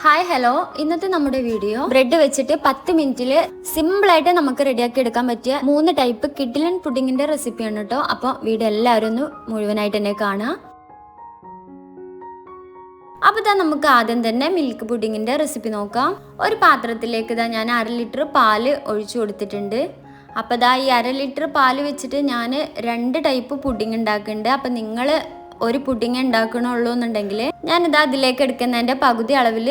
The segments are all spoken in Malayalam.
ഹായ് ഹലോ ഇന്നത്തെ നമ്മുടെ വീഡിയോ ബ്രെഡ് വെച്ചിട്ട് പത്ത് മിനിറ്റിൽ സിമ്പിളായിട്ട് നമുക്ക് റെഡിയാക്കി എടുക്കാൻ പറ്റിയ മൂന്ന് ടൈപ്പ് കിഡിലൻ പുഡിങ്ങിന്റെ റെസിപ്പിയാണ് കേട്ടോ അപ്പോൾ വീഡിയോ എല്ലാവരും ഒന്ന് മുഴുവനായിട്ട് തന്നെ കാണുക. അപ്പോൾ ഇതാ നമുക്ക് ആദ്യം തന്നെ മിൽക്ക് പുഡിങ്ങിന്റെ റെസിപ്പി നോക്കാം. ഒരു പാത്രത്തിലേക്ക് ഇതാ ഞാൻ അര ലിറ്റർ പാൽ ഒഴിച്ചു കൊടുത്തിട്ടുണ്ട്. അപ്പോൾ ഇതാ ഈ അര ലിറ്റർ പാൽ വെച്ചിട്ട് ഞാൻ രണ്ട് ടൈപ്പ് പുഡിങ് ഉണ്ടാക്കുന്നുണ്ട്. അപ്പം നിങ്ങൾ ഒരു പുഡിങ് ഉണ്ടാക്കണുള്ളൂ എന്നുണ്ടെങ്കിൽ ഞാനിത് അതിലേക്ക് എടുക്കുന്നതിന്റെ പകുതി അളവിൽ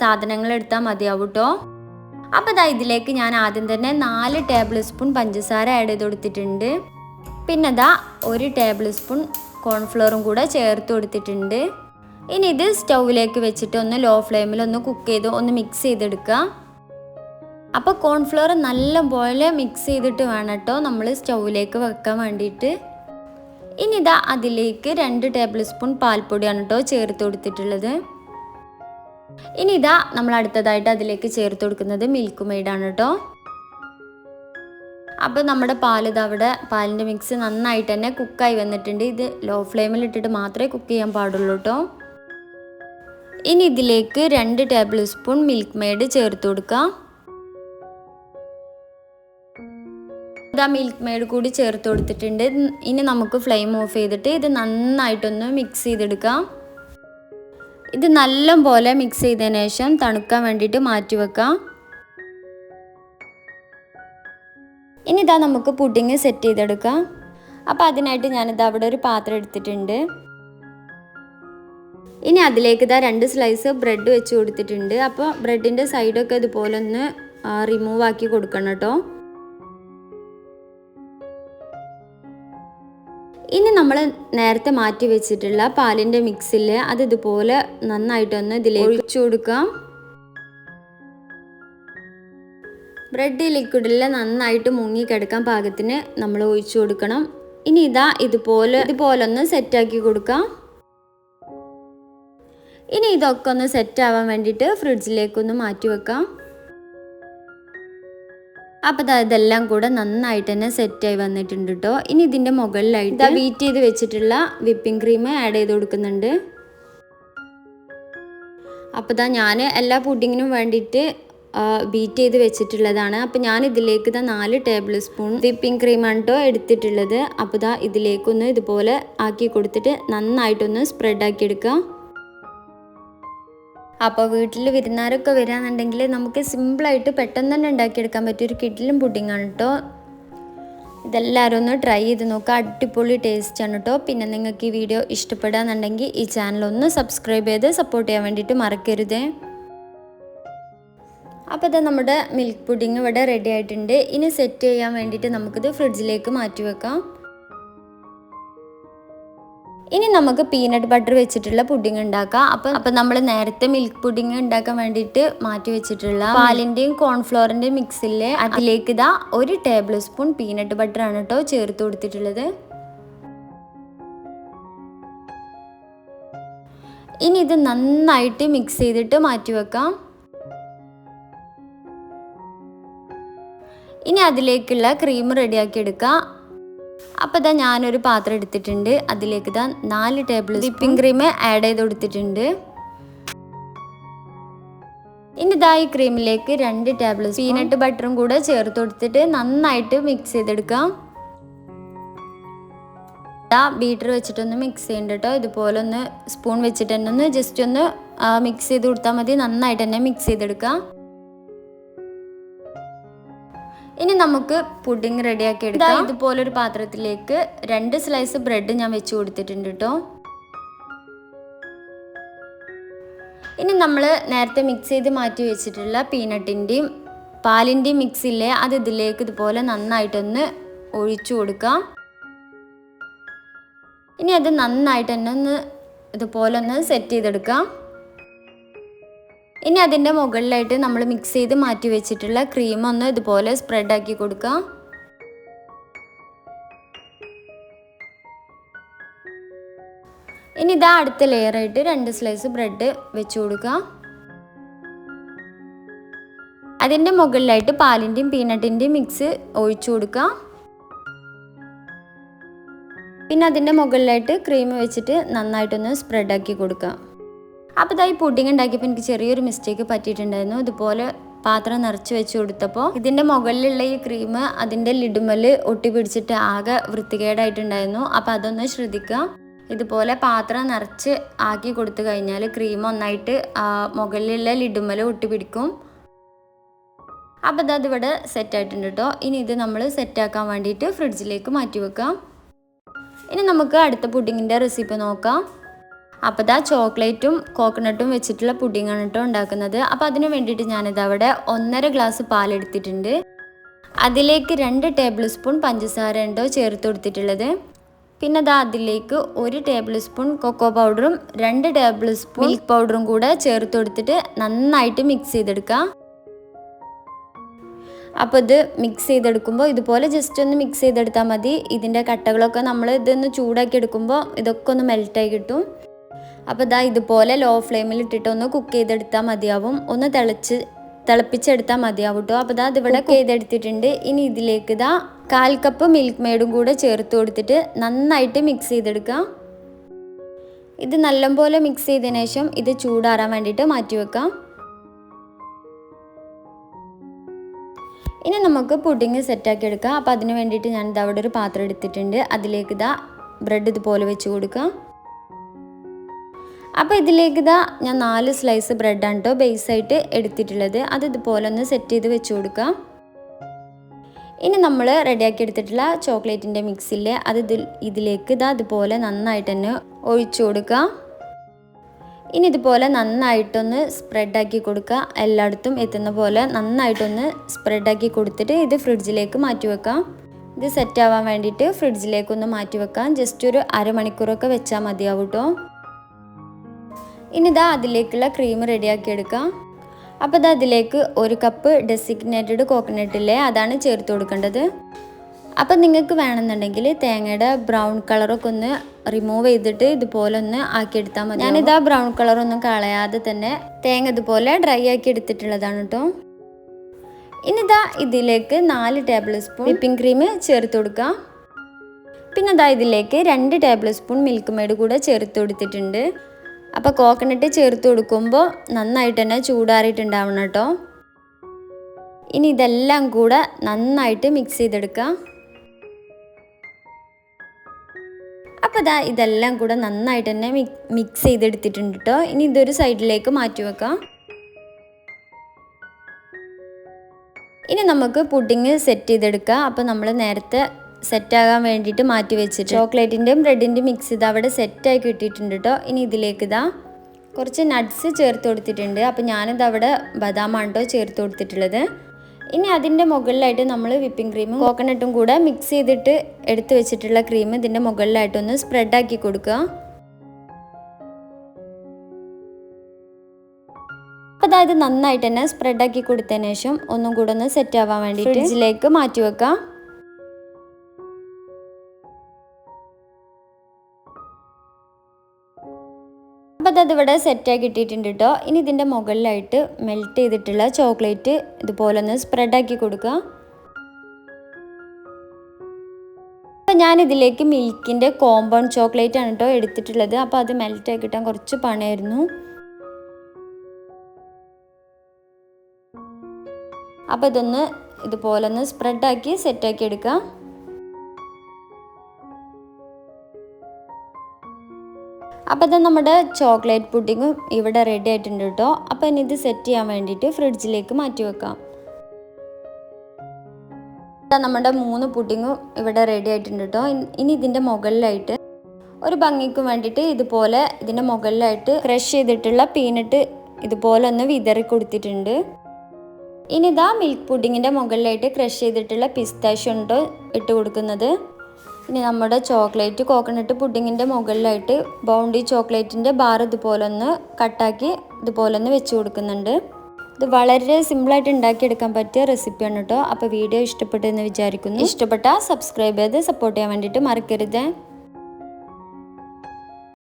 സാധനങ്ങൾ എടുത്താൽ മതിയാവും കേട്ടോ. അപ്പോൾ ഇതാ ഇതിലേക്ക് ഞാൻ ആദ്യം തന്നെ നാല് ടേബിൾ സ്പൂൺ പഞ്ചസാര ആഡ് ചെയ്ത് കൊടുത്തിട്ടുണ്ട്. പിന്നെ ഇതാ ഒരു ടേബിൾ സ്പൂൺ കോൺഫ്ലോറും കൂടെ ചേർത്ത് കൊടുത്തിട്ടുണ്ട്. ഇനി ഇത് സ്റ്റൗവിലേക്ക് വെച്ചിട്ട് ഒന്ന് ലോ ഫ്ലെയിമിൽ ഒന്ന് കുക്ക് ചെയ്ത് ഒന്ന് മിക്സ് ചെയ്തെടുക്കുക. അപ്പോൾ കോൺഫ്ലോർ നല്ല പോലെ മിക്സ് ചെയ്തിട്ട് വേണം കേട്ടോ നമ്മൾ സ്റ്റൗവിലേക്ക് വെക്കാൻ വേണ്ടിയിട്ട്. ഇനി ഇതാ അതിലേക്ക് രണ്ട് ടേബിൾ സ്പൂൺ പാൽപ്പൊടിയാണ് കേട്ടോ ചേർത്ത് കൊടുത്തിട്ടുള്ളത്. ഇനി ഇതാ നമ്മൾ അടുത്തതായിട്ട് അതിലേക്ക് ചേർത്ത് കൊടുക്കുന്നത് മിൽക്ക് മെയ്ഡാണ് കേട്ടോ അപ്പോൾ നമ്മുടെ പാൽ അവിടെ പാലിന്റെ മിക്സ് നന്നായിട്ട് തന്നെ കുക്കായി വന്നിട്ടുണ്ട്. ഇത് ലോ ഫ്ലെയിമിൽ ഇട്ടിട്ട് മാത്രമേ കുക്ക് ചെയ്യാൻ പാടുള്ളൂ കേട്ടോ ഇനി ഇതിലേക്ക് രണ്ട് ടേബിൾ സ്പൂൺ മിൽക്ക് മെയ്ഡ് ചേർത്ത് കൊടുക്കാം. ഇതാ മിൽക്ക് മെയ്ഡ് കൂടി ചേർത്ത് കൊടുത്തിട്ടുണ്ട്. ഇനി നമുക്ക് ഫ്ലെയിം ഓഫ് ചെയ്തിട്ട് ഇത് നന്നായിട്ടൊന്ന് മിക്സ് ചെയ്തെടുക്കാം. ഇത് നല്ല പോലെ മിക്സ് ചെയ്തതിന് ശേഷം തണുക്കാൻ വേണ്ടിയിട്ട് മാറ്റി വെക്കാം. ഇനി ഇതാ നമുക്ക് പുഡിങ് സെറ്റ് ചെയ്തെടുക്കാം. അപ്പോൾ അതിനായിട്ട് ഞാനിത് അവിടെ ഒരു പാത്രം എടുത്തിട്ടുണ്ട്. ഇനി അതിലേക്ക് ഇതാ രണ്ട് സ്ലൈസ് ബ്രെഡ് വെച്ച് കൊടുത്തിട്ടുണ്ട്. അപ്പോൾ ബ്രെഡിന്റെ സൈഡൊക്കെ ഇതുപോലെ ഒന്ന് റിമൂവ് ആക്കി കൊടുക്കണം കേട്ടോ. നമ്മൾ നേരത്തെ മാറ്റി വെച്ചിട്ടുള്ള പാലിന്റെ മിക്സിൽ അത് ഇതുപോലെ നന്നായിട്ടൊന്ന് ഇതിലേക്ക് ഒഴിച്ചു കൊടുക്കാം. ബ്രെഡ് ലിക്വിഡിൽ നന്നായിട്ട് മുങ്ങി കിടക്കാൻ പാകത്തിന് നമ്മൾ ഒഴിച്ചു കൊടുക്കണം. ഇനി ഇതാ ഇതുപോലെ ഇതുപോലെ ഒന്ന് സെറ്റാക്കി കൊടുക്കാം. ഇനി ഇതൊക്കെ ഒന്ന് സെറ്റ് ആവാൻ വേണ്ടിയിട്ട് ഫ്രിഡ്ജിലേക്കൊന്ന് മാറ്റി വെക്കാം. അപ്പോൾ ദാ ഇതെല്ലാം കൂടെ നന്നായിട്ട് തന്നെ സെറ്റായി വന്നിട്ടുണ്ട് കേട്ടോ ഇനി ഇതിന്റെ മുകളിലായിട്ട് ബീറ്റ് ചെയ്ത് വെച്ചിട്ടുള്ള വിപ്പിംഗ് ക്രീം ആഡ് ചെയ്ത് കൊടുക്കുന്നുണ്ട്. അപ്പോൾ ദാ ഞാൻ എല്ലാ പുഡിങ്ങിനും വേണ്ടിയിട്ട് ബീറ്റ് ചെയ്ത് വെച്ചിട്ടുള്ളതാണ്. അപ്പോൾ ഞാൻ ഇതിലേക്ക് ഇതാ നാല് ടേബിൾ സ്പൂൺ വിപ്പിംഗ് ക്രീമാണ് കേട്ടോ എടുത്തിട്ടുള്ളത്. അപ്പോൾ ദാ ഇതിലേക്കൊന്ന് ഇതുപോലെ ആക്കി കൊടുത്തിട്ട് നന്നായിട്ടൊന്ന് സ്പ്രെഡ് ആക്കി എടുക്കുക അപ്പോൾ വീട്ടിൽ വിരുന്നാരൊക്കെ വരികയാണെന്നുണ്ടെങ്കിൽ നമുക്ക് സിമ്പിളായിട്ട് പെട്ടെന്ന് തന്നെ ഉണ്ടാക്കിയെടുക്കാൻ പറ്റിയ ഒരു കിഡിലും പുഡിങ്ങാണ് കേട്ടോ ഇതെല്ലാവരും ഒന്ന് ട്രൈ ചെയ്ത് നോക്കുക അടിപൊളി ടേസ്റ്റ് ആണ് കേട്ടോ പിന്നെ നിങ്ങൾക്ക് ഈ വീഡിയോ ഇഷ്ടപ്പെടുകയെന്നുണ്ടെങ്കിൽ ഈ ചാനൽ ഒന്ന് സബ്സ്ക്രൈബ് ചെയ്ത് സപ്പോർട്ട് ചെയ്യാൻ വേണ്ടിയിട്ട് മറക്കരുതേ. അപ്പോൾ ഇത് നമ്മുടെ മിൽക്ക് പുഡിങ് ഇവിടെ റെഡി ആയിട്ടുണ്ട്. ഇനി സെറ്റ് ചെയ്യാൻ വേണ്ടിയിട്ട് നമുക്കിത് ഫ്രിഡ്ജിലേക്ക് മാറ്റി വെക്കാം. നമുക്ക് പീനട്ട് ബട്ടർ വെച്ചിട്ടുള്ള പുഡിംഗ് ഉണ്ടാക്കാം. അപ്പം അപ്പം നമ്മൾ നേരത്തെ മിൽക്ക് പുഡിംഗ് ഉണ്ടാക്കാൻ വേണ്ടിയിട്ട് മാറ്റി വെച്ചിട്ടുള്ള പാലിന്റെയും കോൺഫ്ലോറിന്റെയും മിക്സിലെ അതിലേക്ക് ഇതാ ഒരു ടേബിൾ സ്പൂൺ പീനട്ട് ബട്ടർ ആണ് കേട്ടോ ചേർത്ത് കൊടുത്തിട്ടുള്ളത്. ഇനി ഇത് നന്നായിട്ട് മിക്സ് ചെയ്തിട്ട് മാറ്റി വെക്കാം. ഇനി അതിലേക്കുള്ള ക്രീം റെഡിയാക്കി എടുക്കാം. അപ്പോൾ ഇതാ ഞാനൊരു പാത്രം എടുത്തിട്ടുണ്ട്. അതിലേക്ക് ഇതാ നാല് ടേബിൾ വിപ്പിംഗ് ക്രീം ആഡ് ചെയ്ത് കൊടുത്തിട്ടുണ്ട്. ഇനി ഇതാ ഈ ക്രീമിലേക്ക് രണ്ട് ടേബിൾ പീനട്ട് ബട്ടറും കൂടെ ചേർത്ത് കൊടുത്തിട്ട് നന്നായിട്ട് മിക്സ് ചെയ്തെടുക്കാം. ഇതാ ബീറ്റർ വെച്ചിട്ടൊന്ന് മിക്സ് ചെയ്യണ്ട കേട്ടോ ഇതുപോലെ ഒന്ന് സ്പൂൺ വെച്ചിട്ട് തന്നെ ഒന്ന് ജസ്റ്റ് ഒന്ന് മിക്സ് ചെയ്ത് കൊടുത്താൽ മതി. നന്നായിട്ട് തന്നെ മിക്സ് ചെയ്തെടുക്കാം. ഇനി നമുക്ക് പുഡിംഗ് റെഡിയാക്കി എടുക്കാം. ഇതുപോലെ ഒരു പാത്രത്തിലേക്ക് രണ്ട് സ്ലൈസ് ബ്രെഡ് ഞാൻ വെച്ച് കൊടുത്തിട്ടുണ്ട് കേട്ടോ ഇനി നമ്മൾ നേരത്തെ മിക്സ് ചെയ്ത് മാറ്റി വെച്ചിട്ടുള്ള പീനട്ടിന്റെയും പാലിന്റെയും മിക്സില്ലേ അത് ഇതിലേക്ക് ഇതുപോലെ നന്നായിട്ടൊന്ന് ഒഴിച്ചു കൊടുക്കാം. ഇനി അത് നന്നായിട്ട് തന്നെ ഒന്ന് ഇതുപോലെ ഒന്ന് സെറ്റ് ചെയ്തെടുക്കാം. ഇനി അതിന്റെ മുകളിലായിട്ട് നമ്മൾ മിക്സ് ചെയ്ത് മാറ്റി വെച്ചിട്ടുള്ള ക്രീം ഒന്ന് ഇതുപോലെ സ്പ്രെഡ് ആക്കി കൊടുക്കാം. ഇനി ഇതാ അടുത്ത ലെയറായിട്ട് രണ്ട് സ്ലൈസ് ബ്രെഡ് വെച്ച് കൊടുക്കാം. അതിന്റെ മുകളിലായിട്ട് പാലിന്റെയും പീനട്ടിന്റെയും മിക്സ് ഒഴിച്ചു കൊടുക്കാം. പിന്നെ അതിന്റെ മുകളിലായിട്ട് ക്രീം വെച്ചിട്ട് നന്നായിട്ടൊന്ന് സ്പ്രെഡ് ആക്കി കൊടുക്കാം. അപ്പോൾ ഇതായി പുഡിങ് ഉണ്ടാക്കിയപ്പോൾ എനിക്ക് ചെറിയൊരു മിസ്റ്റേക്ക് പറ്റിയിട്ടുണ്ടായിരുന്നു. ഇതുപോലെ പാത്രം നിറച്ച് വെച്ച് കൊടുത്തപ്പോൾ ഇതിന്റെ മുകളിലുള്ള ഈ ക്രീം അതിന്റെ ലിഡുമൽ ഒട്ടി പിടിച്ചിട്ട് ആകെ വൃത്തികേടായിട്ടുണ്ടായിരുന്നു. അപ്പോൾ അതൊന്ന് ശ്രദ്ധിക്കുക. ഇതുപോലെ പാത്രം നിറച്ച് ആക്കി കൊടുത്തു കഴിഞ്ഞാൽ ക്രീം ഒന്നായിട്ട് മുകളിലുള്ള ലിഡുമൽ ഒട്ടി പിടിക്കും. അപ്പോൾ ഇത് അതിവിടെ സെറ്റായിട്ടുണ്ട് കേട്ടോ ഇനി ഇത് നമ്മൾ സെറ്റാക്കാൻ വേണ്ടിയിട്ട് ഫ്രിഡ്ജിലേക്ക് മാറ്റി വെക്കാം. ഇനി നമുക്ക് അടുത്ത പുഡിങ്ങിന്റെ റെസിപ്പി നോക്കാം. അപ്പോൾ ഇതാ ചോക്ലേറ്റും കോക്കനട്ടും വെച്ചിട്ടുള്ള പുഡിങ്ങാണ് കേട്ടോ ഉണ്ടാക്കുന്നത്. അപ്പോൾ അതിന് വേണ്ടിയിട്ട് ഞാനിത് അവിടെ ഒന്നര ഗ്ലാസ് പാലെടുത്തിട്ടുണ്ട്. അതിലേക്ക് രണ്ട് ടേബിൾ സ്പൂൺ പഞ്ചസാര ഉണ്ടോ ചേർത്ത് കൊടുത്തിട്ടുള്ളത്. പിന്നെ അതാ അതിലേക്ക് ഒരു ടേബിൾ സ്പൂൺ കൊക്കോ പൗഡറും രണ്ട് ടേബിൾ സ്പൂൺ മിൽക്ക് പൗഡറും കൂടെ ചേർത്ത് കൊടുത്തിട്ട് നന്നായിട്ട് മിക്സ് ചെയ്തെടുക്കാം. അപ്പോൾ ഇത് മിക്സ് ചെയ്തെടുക്കുമ്പോൾ ഇതുപോലെ ജസ്റ്റ് ഒന്ന് മിക്സ് ചെയ്തെടുത്താൽ മതി. ഇതിന്റെ കട്ടകളൊക്കെ നമ്മൾ ഇതൊന്ന് ചൂടാക്കി എടുക്കുമ്പോൾ ഇതൊക്കെ ഒന്ന് മെൽറ്റായി കിട്ടും. അപ്പോൾ ഇതാ ഇതുപോലെ ലോ ഫ്ലെയിമിൽ ഇട്ടിട്ട് ഒന്ന് കുക്ക് ചെയ്തെടുത്താൽ മതിയാവും. ഒന്ന് തിളച്ച് തിളപ്പിച്ചെടുത്താൽ മതിയാവും കേട്ടോ അപ്പോൾ ഇതാ ഇതിവിടെ കുക്ക് ചെയ്തെടുത്തിട്ടുണ്ട്. ഇനി ഇതിലേക്ക് ഇതാ കാൽ കപ്പ് മിൽക്ക് മെയ്ഡും കൂടെ ചേർത്ത് കൊടുത്തിട്ട് നന്നായിട്ട് മിക്സ് ചെയ്തെടുക്കാം. ഇത് നല്ലപോലെ മിക്സ് ചെയ്തതിന് ശേഷം ഇത് ചൂടാറാൻ വേണ്ടിയിട്ട് മാറ്റി വെക്കാം. ഇനി നമുക്ക് പുഡിങ് സെറ്റാക്കി എടുക്കാം. അപ്പോൾ അതിന് വേണ്ടിയിട്ട് ഞാൻ ഇതാ അവിടെ ഒരു പാത്രം എടുത്തിട്ടുണ്ട്. അതിലേക്ക് ഇതാ ബ്രെഡ് ഇതുപോലെ വെച്ച് കൊടുക്കാം. അപ്പോൾ ഇതിലേക്ക് ഇതാ ഞാൻ നാല് സ്ലൈസ് ബ്രെഡാണ് കേട്ടോ ബേസായിട്ട് എടുത്തിട്ടുള്ളത്. അത് ഇതുപോലെ ഒന്ന് സെറ്റ് ചെയ്ത് വെച്ച് കൊടുക്കാം. ഇനി നമ്മൾ റെഡിയാക്കി എടുത്തിട്ടുള്ള ചോക്ലേറ്റിന്റെ മിക്സില്ലേ അത് ഇതിൽ ഇതിലേക്ക് ഇതാ ഇതുപോലെ നന്നായിട്ട് തന്നെ ഒഴിച്ചു കൊടുക്കുക ഇനി ഇതുപോലെ നന്നായിട്ടൊന്ന് സ്പ്രെഡാക്കി കൊടുക്കുക എല്ലായിടത്തും എത്തുന്ന പോലെ നന്നായിട്ടൊന്ന് സ്പ്രെഡാക്കി കൊടുത്തിട്ട് ഇത് ഫ്രിഡ്ജിലേക്ക് മാറ്റി വെക്കാം. ഇത് സെറ്റ് ആവാൻ വേണ്ടിയിട്ട് ഫ്രിഡ്ജിലേക്കൊന്ന് മാറ്റി വെക്കാം. ജസ്റ്റ് ഒരു അരമണിക്കൂറൊക്കെ വെച്ചാൽ മതിയാവും കേട്ടോ ഇനി ഇതാ അതിലേക്കുള്ള ക്രീം റെഡിയാക്കി എടുക്കാം അപ്പോൾ ഇതാ അതിലേക്ക് ഒരു കപ്പ് ഡെസിഗ്നേറ്റഡ് കോക്കനട്ടില്ലേ അതാണ് ചേർത്ത് കൊടുക്കേണ്ടത്. അപ്പോൾ നിങ്ങൾക്ക് വേണമെന്നുണ്ടെങ്കിൽ തേങ്ങയുടെ ബ്രൗൺ കളറൊക്കെ ഒന്ന് റിമൂവ് ചെയ്തിട്ട് ഇതുപോലെ ഒന്ന് ആക്കിയെടുത്താൽ മതി ഞാനിതാ ബ്രൗൺ കളറൊന്നും കളയാതെ തന്നെ തേങ്ങ ഇതുപോലെ ഡ്രൈ ആക്കി എടുത്തിട്ടുള്ളതാണ് കേട്ടോ ഇനിതാ ഇതിലേക്ക് നാല് ടേബിൾ സ്പൂൺ വിപ്പിംഗ് ക്രീം ചേർത്ത് കൊടുക്കാം. പിന്നെ അതാ ഇതിലേക്ക് രണ്ട് ടേബിൾ സ്പൂൺ മിൽക്ക് മെയ്ഡ് കൂടെ ചേർത്ത് കൊടുത്തിട്ടുണ്ട്. അപ്പോൾ കോക്കനട്ട് ചേർത്ത് കൊടുക്കുമ്പോൾ നന്നായിട്ട് തന്നെ ചൂടാറിയിട്ടുണ്ടാവണം കേട്ടോ. ഇനി ഇതെല്ലാം കൂടെ നന്നായിട്ട് മിക്സ് ചെയ്തെടുക്കാം. അപ്പോൾ ഇതാ ഇതെല്ലാം കൂടെ നന്നായിട്ട് തന്നെ മിക്സ് ചെയ്തെടുത്തിട്ടുണ്ട് കേട്ടോ. ഇനി ഇതൊരു സൈഡിലേക്ക് മാറ്റി വെക്കാം. ഇനി നമുക്ക് പുഡിങ് സെറ്റ് ചെയ്തെടുക്കാം. അപ്പോൾ നമ്മൾ നേരത്തെ സെറ്റാകാൻ വേണ്ടിയിട്ട് മാറ്റി വെച്ചിട്ട് ചോക്ലേറ്റിന്റെയും ബ്രെഡിന്റെയും മിക്സ് ഇത് അവിടെ സെറ്റായി കിട്ടിയിട്ടുണ്ട് കേട്ടോ ഇനി ഇതിലേക്ക് ഇതാ കുറച്ച് നട്ട്സ് ചേർത്ത് കൊടുത്തിട്ടുണ്ട്. അപ്പോൾ ഞാനിത് അവിടെ ബദാമാണ് കേട്ടോ ചേർത്ത് കൊടുത്തിട്ടുള്ളത്. ഇനി അതിന്റെ മുകളിലായിട്ട് നമ്മൾ വിപ്പിംഗ് ക്രീമും കോക്കനട്ടും കൂടെ മിക്സ് ചെയ്തിട്ട് എടുത്തു വെച്ചിട്ടുള്ള ക്രീം ഇതിന്റെ മുകളിലായിട്ടൊന്ന് സ്പ്രെഡാക്കി കൊടുക്കുക. അപ്പോൾ അതായത് നന്നായിട്ട് തന്നെ സ്പ്രെഡാക്കി കൊടുത്തതിന് ശേഷം ഒന്നും കൂടെ ഒന്ന് സെറ്റ് ആവാൻ വേണ്ടി ഫ്രിഡ്ജിലേക്ക് മാറ്റി വെക്കാം അപ്പോൾ അത് ഇവിടെ സെറ്റാക്കി ഇട്ടിട്ടുണ്ട് കേട്ടോ ഇനി ഇതിന്റെ മുകളിലായിട്ട് മെൽറ്റ് ചെയ്തിട്ടുള്ള ചോക്ലേറ്റ് ഇതുപോലെ ഒന്ന് സ്പ്രെഡാക്കി കൊടുക്കുക. അപ്പോൾ ഞാനിതിലേക്ക് മിൽക്കിന്റെ കോമ്പൗണ്ട് ചോക്ലേറ്റ് ആണ് കേട്ടോ എടുത്തിട്ടുള്ളത്. അപ്പോൾ അത് മെൽറ്റ് കിട്ടാൻ കുറച്ച് പണിയായിരുന്നു. അപ്പോൾ ഇതൊന്ന് ഇതുപോലെ ഒന്ന് സ്പ്രെഡാക്കി സെറ്റാക്കി എടുക്കാം. അപ്പോൾ ഇത് നമ്മുടെ ചോക്ലേറ്റ് പുഡിങ്ങും ഇവിടെ റെഡി ആയിട്ടുണ്ട് കേട്ടോ അപ്പോൾ ഇനി ഇത് സെറ്റ് ചെയ്യാൻ വേണ്ടിയിട്ട് ഫ്രിഡ്ജിലേക്ക് മാറ്റി വെക്കാം. നമ്മുടെ മൂന്ന് പുഡിങ്ങും ഇവിടെ റെഡി ആയിട്ടുണ്ട് കേട്ടോ ഇനി ഇതിന്റെ മുകളിലായിട്ട് ഒരു ഭംഗിക്ക് വേണ്ടിയിട്ട് ഇതുപോലെ ഇതിന്റെ മുകളിലായിട്ട് ക്രഷ് ചെയ്തിട്ടുള്ള പീനട്ട് ഇതുപോലെ ഒന്ന് വിതറി കൊടുത്തിട്ടുണ്ട്. ഇനി ഇതാ മിൽക്ക് പുഡിങ്ങിന്റെ മുകളിലായിട്ട് ക്രഷ് ചെയ്തിട്ടുള്ള പിസ്താഷ്യം ഇട്ട് കൊടുക്കുന്നത്. ഇനി നമ്മുടെ ചോക്ലേറ്റ് കോക്കനട്ട് പുഡിങ്ങിന്റെ മുകളിലായിട്ട് ബൗണ്ടി ചോക്ലേറ്റിന്റെ ബാർ ഇതുപോലെ ഒന്ന് കട്ടാക്കി ഇതുപോലെ ഒന്ന് വെച്ച് കൊടുക്കുന്നുണ്ട്. ഇത് വളരെ സിമ്പിളായിട്ട് ഉണ്ടാക്കിയെടുക്കാൻ പറ്റിയ റെസിപ്പിയാണ് കേട്ടോ. അപ്പോൾ വീഡിയോ ഇഷ്ടപ്പെട്ടെന്ന് വിചാരിക്കുന്നു. ഇഷ്ടപ്പെട്ടാൽ സബ്സ്ക്രൈബ് ചെയ്ത് സപ്പോർട്ട് ചെയ്യാൻ വേണ്ടിയിട്ട് മറക്കരുത്.